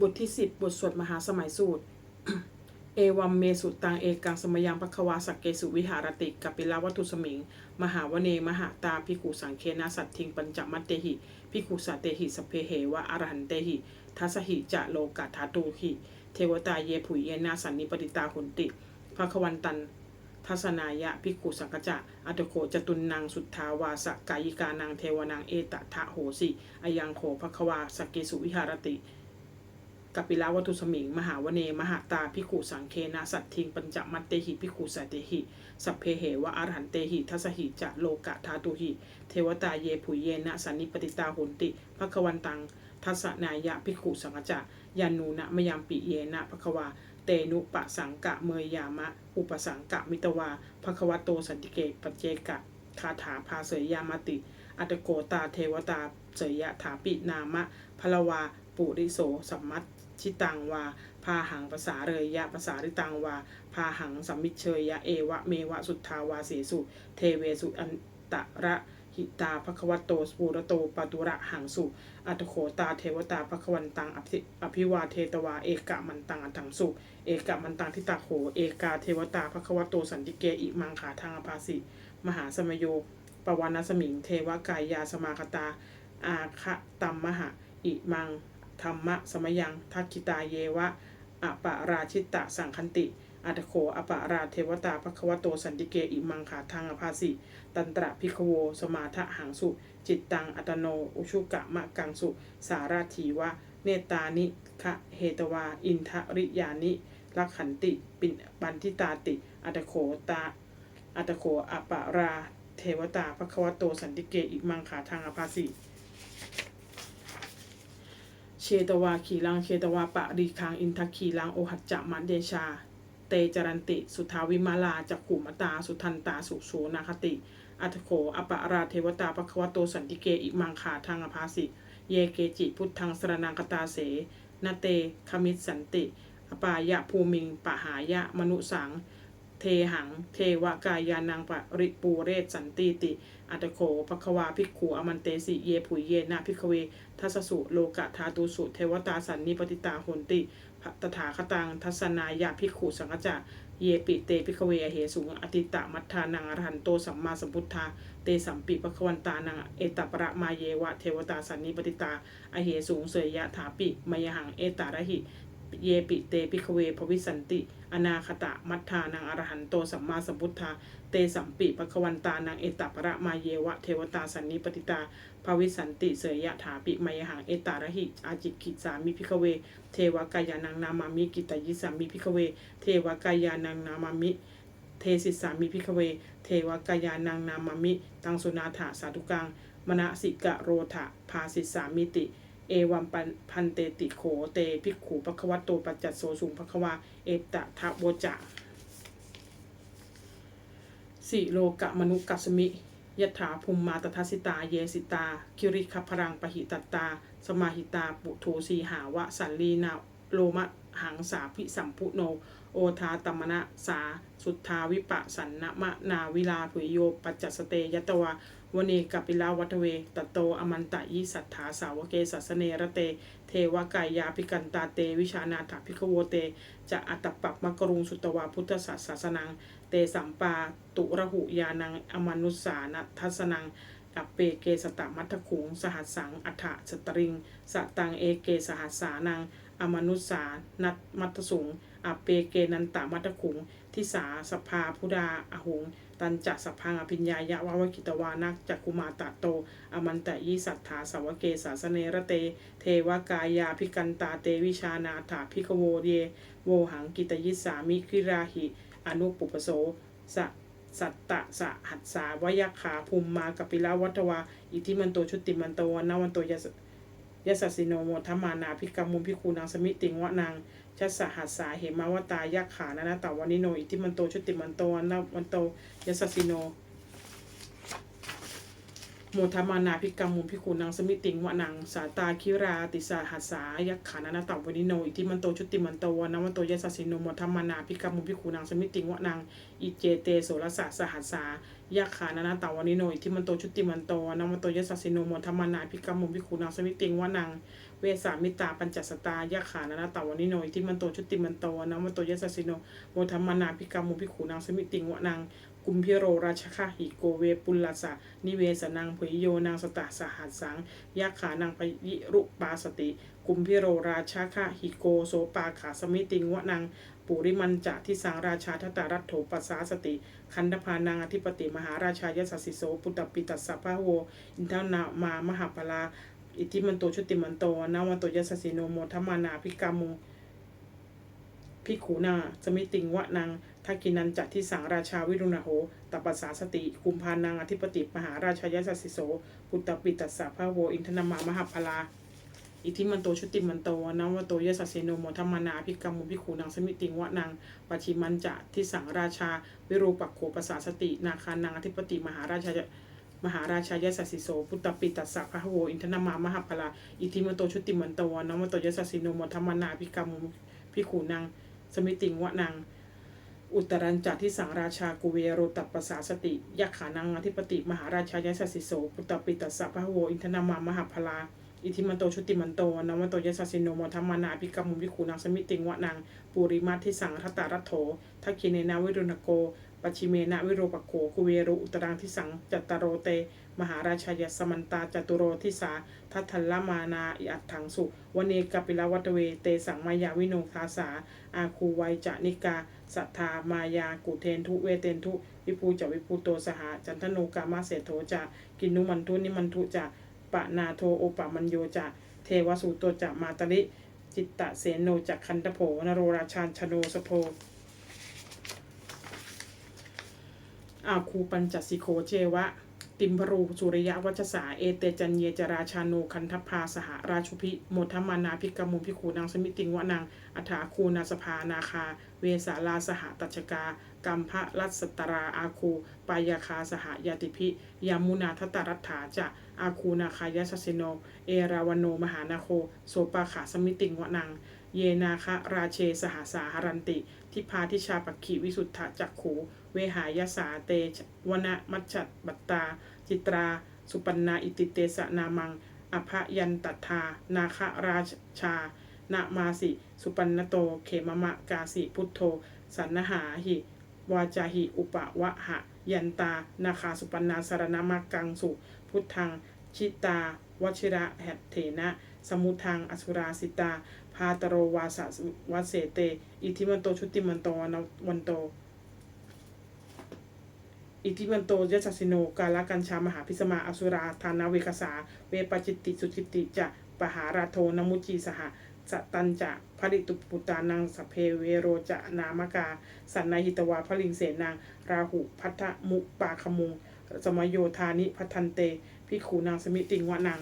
บทที่ 10 บทสวดมหาสมัยสูตร เอวัมเมสุตังเอกังสมยังปะควาสักเกสุวิหารติกัปปิลาวัตุสมิง มหาวเนมหาตาพิกุสังเคนะสัตทิงปัญจมัตเตหิพิกุสัตเตหิสเพเหวะอรหันเตหิทัสหิจะโลกัตถาตูหิเทวตาเยผุยเยนาสันนิปติตาหุนติภควันตันทัศนายะพิกุสังกจะอัตโขจตุนนางสุทธาวาสกายิกานางเทวนางเอตทะโหสิอายังโขภควาสกเกสุวิหารติ กัปปิลาวัตุสมิง มหาวเน มหาตาพิกุสังเคนะสัตทิง ปัญจมัตเตหิพิกุสัตเตหิ สัพเพเหวะอรหันเตหิทัสหิจะโลกะธาตุหิ เทวตาเยผุเยนะสันนิปติตาหุนติภควันตัง ทัสนายะพิกุสังกจะยานูนะมยามปิเยนะภควาเตนุปะสังกะเมยยามะ อุปสังกะมิตวาภควโตสันติเกปเจกะคาถาภาเสยยามติ อัตโกตาเทวตาเสยยะถาปินามะพลวาปุริโสสัมมัต ชิตังวา พาหังภาษาเรยยะภาษาริตังวา พาหังสัมมิเชยยะเอวะเมวะสุทธาวาเสสุ เทเวสุอันตระหิตาภควโตสปูระโตปตุระหังสุอัตโขตาเทวตาภควันตังอภิวาเทตวาเอกะมันตังอัตังสุเอกะมันตังทิตาโขเอกาเทวตาภควโตสันติเกอิมังขาทางอภาสิมหาสมโยปวานสมิงเทวกายาสมาคตาอาคะตัมมหะอิมัง ธรรมะสมยังทักคิตาเยวะอปาราชิตะสังคันติ อัตโขอปาราเทวตาภควโตสันติเกอิมังขาทางอภาสิ ตันตระพิคโว สมาทะหังสุ จิตตังอัตโน อุชุกะมะกังสุ สาราถีวะเมตานิคะเฮตวา อินทริยานิลักขันติปินบันทิตาติ อัตโขตา อัตโขอปาราเทวตาภควโตสันติเกอิมังขาทางอภาสิ ตวาขีลังเชตวาปะรีคังอินทขีลังโอหัจจะมันเดชา เตจรันติ สุทาวิมาลาจักขุมตา สุทันตาสุโสนาคติอัตโขอปะราเทวตาปะควโตสันติเกอิมังขาทางอภาสิ เยเกจิพุทธังสรนังคตาเสนาเตคมิตสันติ อปายะภูมิงปะหายะมนุสัง เทหัง เทวกายานังปะริปูเรศสันติติ อัตโขภควาภิกขุอมันเตสิเยผุยเยนะภิกเวทัสสุโลกะธาตุสุเทวตาสันนิปติตาหนติตถาคตังทัศนายะภิกขุสังฆจะเยปิเตภิกเวอเหสุงอติตะมัทธานังอรหันโตสัมมาสัมพุทธาเตสัมปิปะควันตานังเอตประมาเยวะเทวตาสันนิปติตาอเหสุงเสยยะถาปิมยหังเอตาระหิ เยปิเตภิกขเวภวิสันติ อนาคตะมัทธานังอรหันโตสัมมาสัมพุทธา เตสัมปิปะควันตานังเอตปะรมาเยวะเทวตาสันนิปติตาภวิสันติเสยยะถาปิมยหังเอตารหิอาจิกิสามิพิกเว เทวกายานังนามามิกิตายิสามิพิกเว เทวกายานังนามามิเทสิสามิพิกเว เทวกายานังนามามิ ตังสุนาถาสาธุกังมณสิกะโรธะภาสิสามิติ เอวัมปันพันเตติโขเตภิกขูปะคะวะโตปัจจัสโสสุงภควา เอตทะโวจะสิโลกะมนุกัสมิยถาภูมิมาตทัสสิตา เยสิตา คิริคพรังปหิตตา สมาหิตา ปุโทสีหาวะสันลีนาโลมะหังสาพิสัมพุโน โอทาตมณะสา สุทธาวิปะสันนะมะนาวิลาภุยโย ปัจจสเตยตวา วเนกัปิลาวัตเวตโตอมันตะยิสัทธาสาวเกสัสเนระเต เทวกายาภิกันตาเต วิชานาถาภิกโวเต จะอัตตปักมกรุงสุตวาพุทธศาสสนัง เตสัมปาตุระหุยานัง อมนุสานัทัสนังอัปเปเกสตมัทขุง สหัสสัง อัฏฐสตริง สตังเอเกสหัสสานัง อมนุสานัตมัทสุงอัปเปเกนันตะมัทขุง ทิสาสภาพุดาอหุง ตันจัสพังอภิญญายะวาวกิตวานักจักกุมาตะโต อมันตะยิสัทธาสาวเกสาสเนระเต เทวกายาภิกันตาเตวิชานาถาภิกโวเยโวหังกิตยิสามิคิราหิ อนุปุปโสสะสัตตะสะหัสสาวยขาภูมิมากัปิลาวัตวา อิทิมันโตชุติมันโตวันนาวันโตยสยสสสิโนโมทัมมานาพิกรรมุมพิคูนางสมิติงวะนาง ชัสหัสสาเหมาวตายะขานานาตาวันิโนอิทิมันโตชุติมันโตวันนวันโตยสสสิโนโมทมานาพิกรรมุมพิคูนางสมิติงวะนางสาตาคิราติสาหัสสายักขานานาตาวนิโนอิทิมันโตชุติมันโตวันาวันโตยสสสิโนโมทมานาพิกรรมุมพิคูนางสมิติงวะนางอิเจเตโสรสะสหัสสา ยาขานานาตาวานิโนอิทิมันโตชุติมันโตนามันโตยสสสิโนโมทัมมนาพิกรรมมุมพิคูนางสมิติงวานังเวสามิตาปัญจสตายะขานนาตาวนิโนอิทิมันโตชุติมันโตนะมันโตยสัสสิโนโมทัมมนาพิกามุพิขูนางสมิติงวะนางกุมพิโรราชคาหิโกเวปุลลสะนิเวสนังผุยโยนางสตาสหัสสังยะขานางปยิรุปาสติ กุมพิโรราชาคาหิโกโสปาขาสมิติงวะนางปุริมันจะทิสังราชาทตารัตโถปัสสาสติ คันธพานังอธิปติมหาราชายสัสสิโสปุตตปิตัสสะพะโวอินทนามามหาปลาอิทิมันโตชุติมันโตนาวันโตยสัสสิโนโมทมานาพิกามุพิกขูนาสมิติงวะนางทักกินันจัตที่สังราชาวิรุณโหตปัสสาสติกุมพานังอธิปติมหาราชายสัสสิโสปุตตปิตัสสะพะโวอินทนามามหาปลา อิทิมันโตชุติมันโตนวโตยสัสสิโนโมทัมมนาพิกามุพิขูนางสมิติงวะนางปัชิมันจะที่สังราชา วิรูปักโขปสาสติ นาคานังอธิปติมหาราชามหาราชายสัสสิโสพุตตปิตัสสะพะโวอินทนามามหาพลาอิทิมันโตชุติมันโตนวโตยสัสสิโนโมทัมมนาพิกามุพิขูนางสมิติงวะนางอุตรันจัที่สังราชากุเวโรตัปปสาสติยักขานังอธิปติ มหาราชายสัสสิโสพุตตปิตัสสะพะโวอินทนามามหาพลา อิทิมันโตชุติมันโตนวันโตยสัสสิโนมทัมมานาพิกามุพิขูนางสมิติงวะนางปุริมาทิสังทัตตารัตโถทักขิเนนาวิรุณโกปัจฉิเมนะวิโรปโขกุเวรุอุตรังทิสังจัตตารโรเต มหาราชายสมันตาจตุโรทิสาทัทัลลมานาอิอัตถังสุวเนกปิลวัตเวเตสังมายาวิโนคาสา อาคูไวจะนิกาสัทธามายากุเทนทุเวเตนทุ วิภูจะวิภูโตสหจันทโนกามาเสโทจะกินุมันทุนิมันทุจะ ปะนาโทโอปะมันโยจะเทวสุโตจะมาตลิจิตตะเสนโนจักคันตโผนโรราชานชโนสโพอาคูปัญจสิโคเจวะ ติมพรูสุริยวัชสา เอเตจันเยจราชาโนคันทพาสหราชุพิโมทมานาพิกามุพิขูนางสมิติงวะนางอัฐาคูนาสภานาคา เวสาลาสหตัชกากัมพะรัสตราอาคูปายาคาสหยาติพิยามุนาทตรัฐาจะ อาคูนาคายสสิโน เอราวันโนมหานาโค โสปาขาสมิติงวะนางเยนาคะราเชสหสาหรันติ ทิพาทิชาปักขีวิสุทธะจักขู เวหายสาเตชวนะมัจฉัตบัตตา จิตรา สุปันนาอิติเตสะนามัง อภยันตัทธานาคราชา นามาสิ สุปันนโต เขมมะกาสิพุทโธ สันนหาหิวาจาหิอุปวะหะ ยันตา นาคาสุปันนาสารนามากังสุ พุทธัง ชิตาวชิระแหตเถนะ สมุทังอสุราสิตา พาตโรวาสะวาเสเต อิทิมันโตชุติมันโตนวันโต อิทิมันโตยสัสสิโนกาลกัญชามหาพิสมาอสุราธานาเวกสาเวปจิตติสุจิติจะปหาราโทนมุจีสหสตันจะผลิตุปุตานังสเพเวโรจะนามกา สันนหิตวาพลิงเสนางราหุพัทธมุปาคมุง สมโยธานิพัทันเต พิขูนางสมิติงวะนาง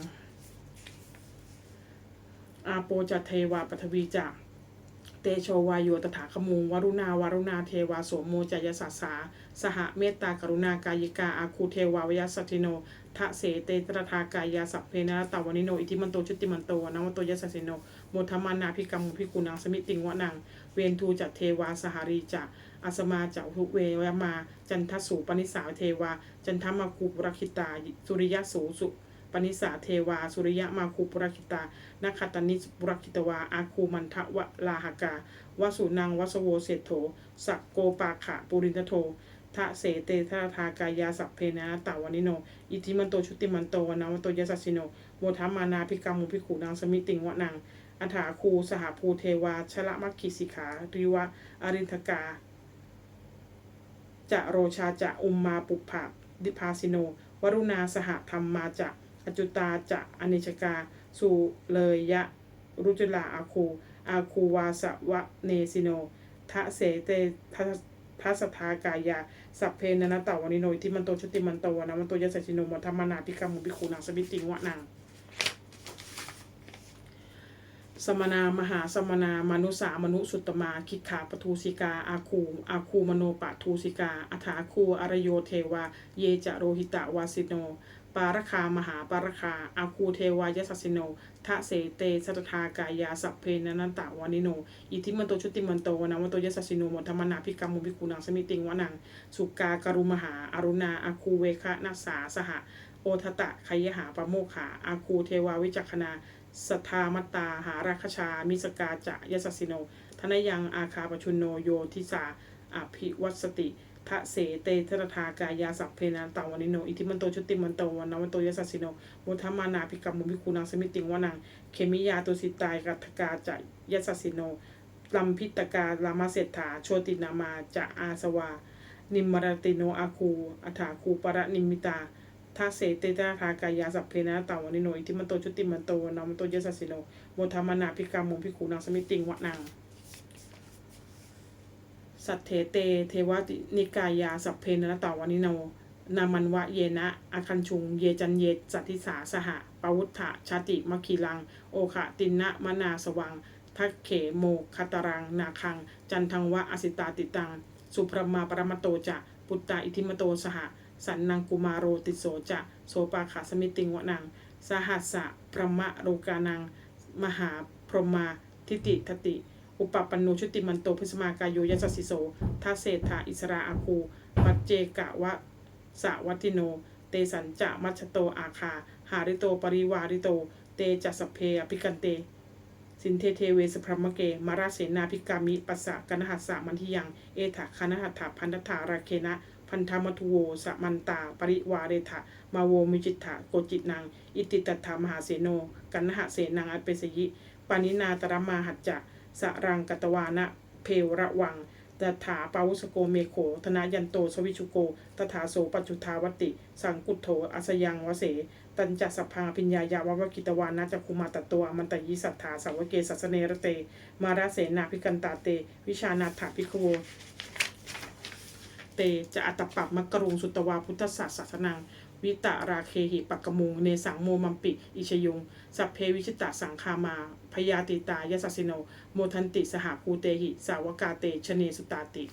อาโปจะเทวาปฐวีจะเตโชวายโยตถาคมุงวรุณาวารุณาเทวาโสมโมจยสัสสาสหเมตตากรุณากายิกาอาคูเทวาวยสัติโนทะเสเตตระทากายาสัพเพนะตาวนิโนอิทิมันโตชุติมันโตนวโตยสัสสิโนโมทมานาพิกรรมพิกุนังสมิติงวะนังเวนทูจัตเทวาสหารีจะ อาสมาจะทุเววมา จันทสูปนิสาเทวา จันทมาคูปรคิตา สุริยะสูสุปนิสาเทวา สุริยะมาคูปรคิตานาคตานิปุรคิตวา อาคูมันทะวะลาหกาวสุนังวสโวเศโถสักโกปาขะปุรินทโททะเสเตทะทากายาสัพเพนะตาวานิโน อิทิมันโตชุติมันโตวนาวันโตยสัสสิโนโมทัมมานาพิกรรมุพิขูนางสมิติงวะนางอัฐาคูสหภูเทวาชละมัคคิสิขาริวะอรินทกา จะโรชาจะอุมมาปุภะดิพาสิโน วรุณาสหธรรมมาจะอจุตาจะอเนชกาสุเลยยะรุจุลาอาคู อาคูวาสวะเนสิโนทะเสเตทัสทัสทากายา สัพเพนนะตาวานิโนทิมันโตชุติมันโตนะมันโตยะสัจิโนมัทมนาพิกรรมุพิคูนางสมิติงวะนาง สมนามหาสมนามนุสามนุสุตตมาคิกขาปทูสิกา อาคูอาคูมโนปะทูสิกาอัฏฐาคูอารโยเทวา เยจะโรหิตะวาสิโน ปารคามหาปารคา อาคูเทวายสัสสิโนทะเสเตสัตถากายาสัพเพนันตะวานิโน อิทิมันโตชุติมันโตวนะวันโตยสัสสิโนมธรรมนาพิกรรมุพิคูนังสมิติงวะนัง สุกากรุมหาอรุณาอาคูเวคะนัสสาสหะโอทตะขยหาปโมขาอาคูเทวาวิจักขณา สัทธามัตตา หาราคชา มิสกาจะยสสสิโน ทนยังอาคาปชุนโนโยทิสาอภิวัตสติทะเสเตทรทากายาสัพเพนาตาวานิโน อิทิมันโตชุติมันโตวันนวันโตยสสสิโนมุทมานาภิกรรมมุภิคูนังสมิติงวานัง เคมิยาตุสิตายกัตกาจะยสสสิโนลัมพิตกาลามาเศรษฐาโชตินามาจะอาสวา นิมมรติโนอาคูอัฐาคูปรนิมิตา ทาเสเตตาทากายาสัพเพนะตาวานิโนอิทิมันโตชุติมันโตนามันโตเยสสสิโนโมทามนาภิกรรมมุภิคูนังสมิติงวะนังสัทเถเต เทวตินิกายาสัพเพนะตาวานิโนนามันวะเยนะอาคันชุง เยจันเยสัติสาสหะปวุฒะชาติมคีลัง โอคะตินะมนาสวัง ทักเขโมคตรัง นาคัง จันทังวะอสิตาติตัง สุพรมาปรมโตจะ ปุตตาอิทิมโตสหะ สันนังกุมารโรติโสจะโสปาขาสมิติงวะนังสหัสสะพรหมโรกานัง มหาพรหมาทิติทติ อุปปันโนชุติมันโตพิสมากายโยยัสสิโสทัเศธาอิสราอาคูปัจเจกะวะสะวัติโน เตสัญจะมัชโตอาคา หาริโตปริวาริโต เตจัสเพอภิกันเต สินเทเทเวสพรมเก มาราเสนาภิกามิปัสสะกนหัสสะมันทิยัง เอถาคณหัตถาพันธถาราเคนะ พันธมัทุโวสะมันตา ปริวาเรถะมาโวมิจิตถาโกจิตนังอิติตัตถามหาเสโนกันหะเสนังอัปเปสยิ ปานินาตรมาหัจจะสรังกตวานะเพวระวังตถาปาวุสโกเมโข ธนายันโตสวิชุโก ตถาโสปัจจุทาวติ สังกุตโถอัสยังวเส ตัญจัสสพพังอภิญญายาววกิตวานะจักคุมาตตัวมันตยิสัทธาสาวเกสัสเนรเต มาราเสนาภิกันตาเต วิชานาถาภิโวเตจะอัตตปับมกรุงสุตวาพุทธศาสสนังวิตาราเคหิปักกมุงเนสังโมมัมปิ อิชยง สัพเพวิชิตาสังคามาพยาติตายสัสสิโน โมทันติสหภูเตหิ สาวกาเตชเนสุตาติ